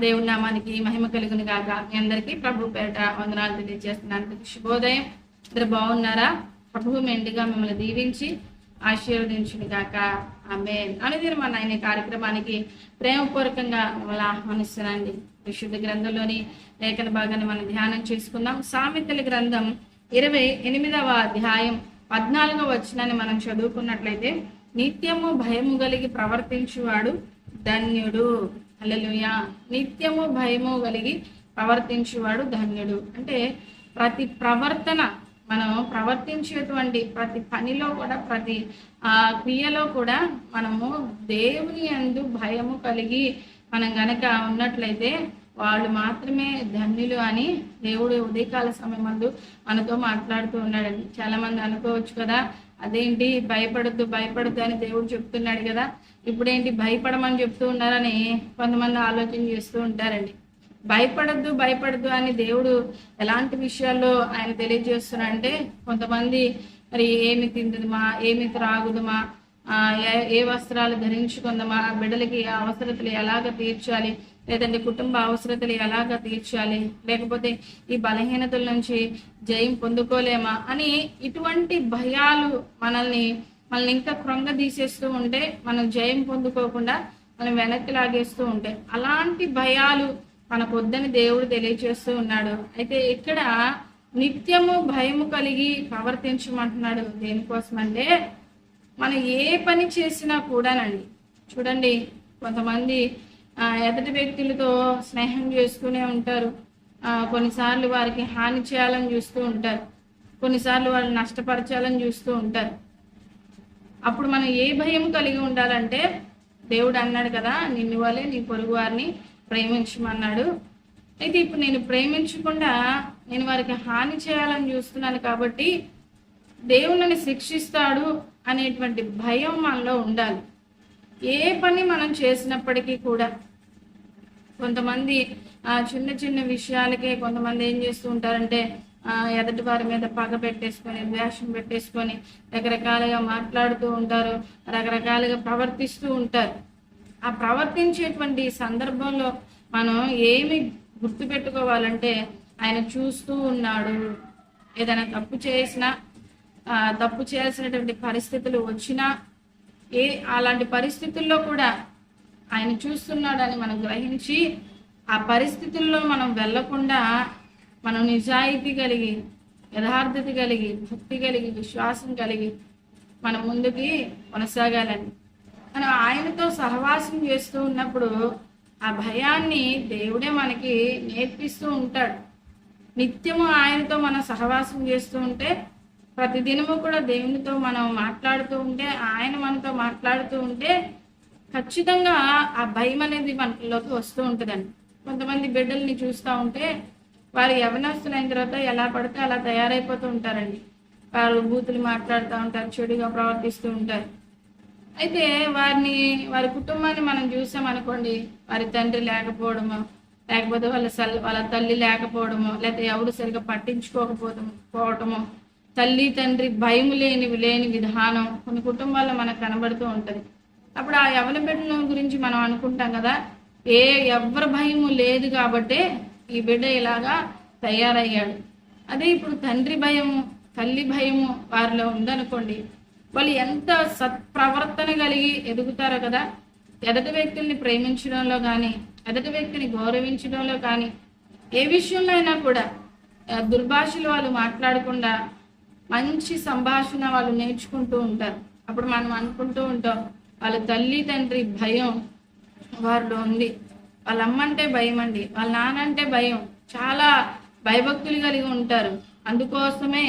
దేవుడి నామానికి మహిమ కలుగుని గాక. మీ అందరికీ ప్రభు పేట వందనాలు తెలియజేస్తున్నాను. శుభోదయం. ఇద్దరు బాగున్నారా? ప్రభు మెండుగా మిమ్మల్ని దీవించి ఆశీర్వదించుని గాక. ఆమె అనుదిన మన ఆయన కార్యక్రమానికి ప్రేమపూర్వకంగా మిమ్మల్ని ఆహ్వానిస్తున్నానండి. విశుద్ధ గ్రంథంలోని లేఖన భాగాన్ని మనం ధ్యానం చేసుకుందాం. సామెతల గ్రంథం ఇరవై ఎనిమిదవ అధ్యాయం పద్నాలుగవ వచ్చినని మనం చదువుకున్నట్లయితే నిత్యము భయము కలిగి ప్రవర్తించువాడు ధన్యుడు. హల్లెలూయా. నిత్యము భయము కలిగి ప్రవర్తించేవాడు ధన్యుడు. అంటే ప్రతి ప్రవర్తన మనం ప్రవర్తించేటువంటి ప్రతి పనిలో కూడా ప్రతి ఆ క్రియలో కూడా మనము దేవుని అందు భయము కలిగి మనం గనక ఉన్నట్లయితే వాళ్ళు మాత్రమే ధన్యులు అని దేవుడు ఉదయకాల సమయం మందు మనతో మాట్లాడుతూ ఉన్నాడండి. చాలా మంది అనుకోవచ్చు కదా అదేంటి భయపడద్దు భయపడద్దు అని దేవుడు చెప్తున్నాడు కదా. ఇప్పుడేంటి భయపడమని చెప్తూ ఉన్నారని కొంతమంది ఆలోచన చేస్తూ ఉంటారండి. భయపడద్దు భయపడద్దు అని దేవుడు ఎలాంటి విషయాల్లో ఆయన తెలియజేస్తున్నారంటే కొంతమంది మరి ఏమి తిందదుమా ఏమి త్రాగుదుమా ఏ- ఏ వస్త్రాలు ధరించుకుందామా? ఆ బిడ్డలకి అవసరతలు ఎలాగ తీర్చాలి? లేదంటే కుటుంబ అవసరతలు ఎలాగ తీర్చాలి? లేకపోతే ఈ బలహీనతల నుంచి జయం పొందుకోలేమా? అని ఇటువంటి భయాలు మనల్ని మనల్ని ఇంకా కృంగదీసేస్తూ ఉంటే మనం జయం పొందుకోకుండా మనం వెనక్కి లాగేస్తూ ఉంటాయి అలాంటి భయాలు మనకు వద్దని దేవుడు తెలియజేస్తూ ఉన్నాడు. అయితే ఇక్కడ నిత్యము భయము కలిగి ప్రవర్తించమంటున్నాడు దేనికోసం అంటే మనం ఏ పని చేసినా కూడానండి. చూడండి కొంతమంది ఎదటి వ్యక్తులతో స్నేహం చేసుకునే ఉంటారు. కొన్నిసార్లు వారికి హాని చేయాలని చూస్తూ ఉంటారు. కొన్నిసార్లు వాళ్ళు నష్టపరచాలని చూస్తూ ఉంటారు. అప్పుడు మనం ఏ భయం కలిగి ఉండాలంటే దేవుడు అన్నాడు కదా నిన్ను వలే నీ పొరుగు వారిని ప్రేమించమన్నాడు. అయితే ఇప్పుడు నేను ప్రేమించకుండా నేను వారికి హాని చేయాలని చూస్తున్నాను కాబట్టి దేవుని శిక్షిస్తాడు అనేటువంటి భయం మనలో ఉండాలి. ఏ పని మనం చేసినప్పటికీ కూడా కొంతమంది ఆ చిన్న చిన్న విషయాలకే కొంతమంది ఏం చేస్తూ ఉంటారంటే ఆ ఎదటి వారి మీద పగ పెట్టేసుకొని ద్వేషం పెట్టేసుకొని రకరకాలుగా మాట్లాడుతూ ఉంటారు రకరకాలుగా ప్రవర్తిస్తూ ఉంటారు. ఆ ప్రవర్తించేటువంటి సందర్భంలో మనం ఏమి గుర్తుపెట్టుకోవాలంటే ఆయన చూస్తూ ఉన్నాడు. ఏదైనా తప్పు చేసినా తప్పు చేయాల్సినటువంటి పరిస్థితులు వచ్చినా ఏ అలాంటి పరిస్థితుల్లో కూడా ఆయన చూస్తున్నాడని మనం గ్రహించి ఆ పరిస్థితుల్లో మనం వెళ్ళకుండా మనం నిజాయితీ కలిగి యథార్థత కలిగి భక్తి కలిగి విశ్వాసం కలిగి మనం ముందుకి కొనసాగాలని మనం ఆయనతో సహవాసం చేస్తూ ఉన్నప్పుడు ఆ భయాన్ని దేవుడే మనకి నేర్పిస్తూ ఉంటాడు. నిత్యము ఆయనతో మనం సహవాసం చేస్తూ ఉంటే ప్రతిదినము కూడా దేవునితో మనం మాట్లాడుతూ ఉంటే ఆయన మనతో మాట్లాడుతూ ఉంటే ఖచ్చితంగా ఆ భయం అనేది మనలోకి వస్తూ ఉంటుందండి. కొంతమంది బిడ్డల్ని చూస్తూ ఉంటే వారు యవనస్తులైన తర్వాత ఎలా పడితే అలా తయారైపోతూ ఉంటారండి. వారు బూతులు మాట్లాడుతూ ఉంటారు చెడుగా ప్రవర్తిస్తూ ఉంటారు. అయితే వారిని వారి కుటుంబాన్ని మనం చూసామనుకోండి వారి తండ్రి లేకపోవడము లేకపోతే వాళ్ళ సల్ వాళ్ళ తల్లి లేకపోవడము లేకపోతే ఎవరు సరిగా పట్టించుకోకపోవడం పోవటము తల్లి తండ్రి భయం లేని లేని విధానం కొన్ని కుటుంబాల్లో మనకు కనబడుతూ ఉంటుంది. అప్పుడు ఆ యవన బిడ్డల గురించి మనం అనుకుంటాం కదా ఏ ఎవరి భయము లేదు కాబట్టే ఈ బిడ్డ ఇలాగా తయారయ్యాడు. అదే ఇప్పుడు తండ్రి భయము తల్లి భయము వారిలో ఉందనుకోండి వాళ్ళు ఎంత సత్ప్రవర్తన కలిగి ఎదుగుతారో కదా ఎదటి వ్యక్తుల్ని ప్రేమించడంలో కానీ ఎదటి వ్యక్తిని గౌరవించడంలో కానీ ఏ విషయంలో అయినా కూడా దుర్భాషలు వాళ్ళు మాట్లాడకుండా మంచి సంభాషణ వాళ్ళు నేర్చుకుంటూ ఉంటారు. అప్పుడు మనం అనుకుంటూ ఉంటాం వాళ్ళ తల్లి తండ్రి భయం వారిలో ఉంది. వాళ్ళ అమ్మ అంటే భయం అండి వాళ్ళ నాన్న అంటే భయం. చాలా భయభక్తులు కలిగి ఉంటారు. అందుకోసమే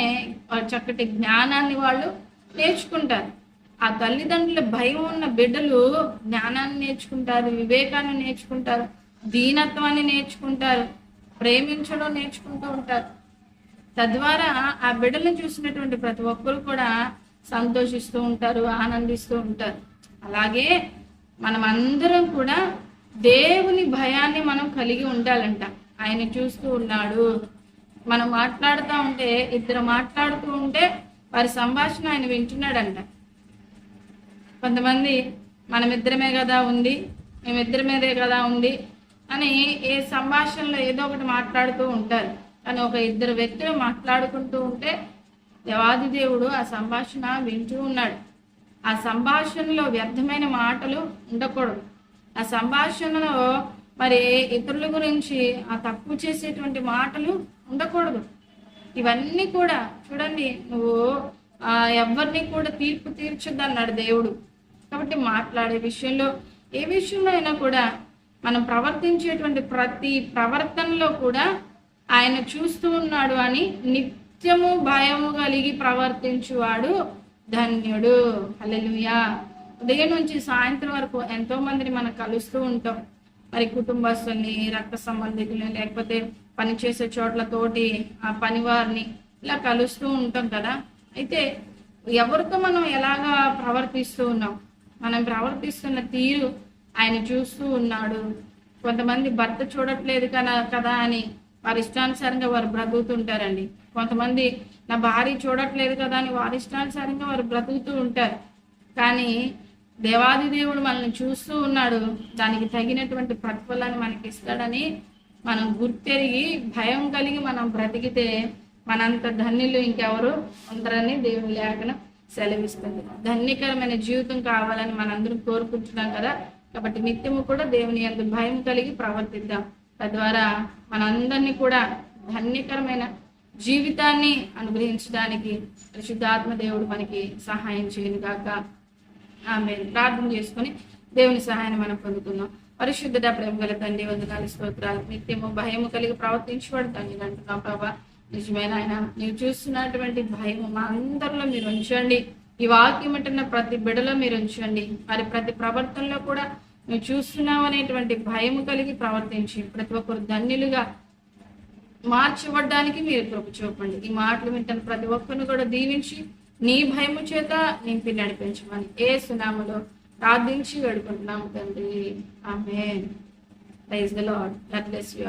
వాళ్ళ చక్కటి జ్ఞానాన్ని వాళ్ళు నేర్చుకుంటారు. ఆ తల్లిదండ్రుల భయం ఉన్న బిడ్డలు జ్ఞానాన్ని నేర్చుకుంటారు వివేకాన్ని నేర్చుకుంటారు దీనత్వాన్ని నేర్చుకుంటారు ప్రేమించడం నేర్చుకుంటూ ఉంటారు. తద్వారా ఆ బిడ్డలను చూసినటువంటి ప్రతి ఒక్కరు కూడా సంతోషిస్తూ ఉంటారు ఆనందిస్తూ ఉంటారు. అలాగే మనం అందరం కూడా దేవుని భయాన్ని మనం కలిగి ఉండాలంట. ఆయన చూస్తూ ఉన్నాడు. మనం మాట్లాడుతూ ఉంటే ఇద్దరు మాట్లాడుతూ ఉంటే వారి సంభాషణ ఆయన వింటున్నాడంట. కొంతమంది మనమిద్దరమే కదా ఉంది మేమిద్దరి మీదే కదా ఉంది అని ఏ సంభాషణలో ఏదో ఒకటి మాట్లాడుతూ ఉంటారు. అని ఒక ఇద్దరు వ్యక్తులు మాట్లాడుకుంటూ ఉంటే దేవాది దేవుడు ఆ సంభాషణ వింటూ ఉన్నాడు. ఆ సంభాషణలో వ్యర్థమైన మాటలు ఉండకూడదు. ఆ సంభాషణలో మరి ఇతరుల గురించి ఆ తప్పు చేసేటువంటి మాటలు ఉండకూడదు. ఇవన్నీ కూడా చూడండి నువ్వు ఆ ఎవరిని కూడా తీర్పు తీర్చొద్దు అన్నాడు దేవుడు. కాబట్టి మాట్లాడే విషయంలో ఏ విషయంలో అయినా కూడా మనం ప్రవర్తించేటువంటి ప్రతి ప్రవర్తనలో కూడా ఆయన చూస్తూ ఉన్నాడు అని నిత్యము భయము కలిగి ప్రవర్తించువాడు ధన్యుడు. హలెలుయా ఉదయం నుంచి సాయంత్రం వరకు ఎంతో మందిని మనం కలుస్తూ ఉంటాం. మరి కుటుంబస్తుల్ని రక్త సంబంధికుల్ని లేకపోతే పనిచేసే చోట్ల తోటి ఆ పనివారిని ఇలా కలుస్తూ ఉంటాం కదా. అయితే ఎవరితో మనం ఎలాగా ప్రవర్తిస్తూ ఉన్నాం? మనం ప్రవర్తిస్తున్న తీరు ఆయన చూస్తూ ఉన్నాడు. కొంతమంది భర్త చూడట్లేదు కదా కదా అని వారి ఇష్టానుసారంగా వారు బ్రతుకుతుంటారండి. కొంతమంది నా భార్య చూడట్లేదు కదా అని వారి ఇష్టానుసారంగా వారు బ్రతుకుతూ ఉంటారు. కానీ దేవాది దేవుడు మనల్ని చూస్తూ ఉన్నాడు. దానికి తగినటువంటి ప్రతిఫలాన్ని మనకి ఇస్తాడని మనం గుర్తెరిగి భయం కలిగి మనం బ్రతికితే మనంత ధన్యులు ఇంకెవరు ఉండరని దేవుని లేఖనం సెలవిస్తుంది. ధన్యకరమైన జీవితం కావాలని మనందరం కోరుకుంటున్నాం కదా. కాబట్టి నిత్యము కూడా దేవుని అందు భయం కలిగి ప్రవర్తిద్దాం. తద్వారా మనందరినీ కూడా ధన్యకరమైన జీవితాన్ని అనుగ్రహించడానికి పరిశుద్ధాత్మ దేవుడు మనకి సహాయం చేయను గాక. ఆమె ప్రార్థన చేసుకొని దేవుని సహాయాన్ని మనం పొందుకుందాం. పరిశుద్ధత ప్రేమ గల తండ్రి వందనాలు స్తోత్రాలు నిత్యము భయము కలిగి ప్రవర్తించబడు తండ్రి అంటున్నాం బాబా నిజమైన ఆయన? నీవు చూస్తున్నటువంటి భయము మా అందరిలో మీరు ఉంచండి. ఈ వాక్యం అంటున్న ప్రతి బిడలో మీరు ఉంచండి. మరి ప్రతి ప్రవర్తనలో కూడా నువ్వు చూస్తున్నావు అనేటువంటి భయం కలిగి ప్రవర్తించి ప్రతి ఒక్కరు ధన్యులుగా మార్చబడ్డానికి మీరు కృప చూపండి. ఈ మాటలు వింటున్న ప్రతి ఒక్కరిని కూడా దీవించి నీ భయము చేత నింపి నడిపించమని ఏ సునామలో ప్రార్థించి వేడుకుంటున్నాము తండ్రి. ఆమె praise the lord God you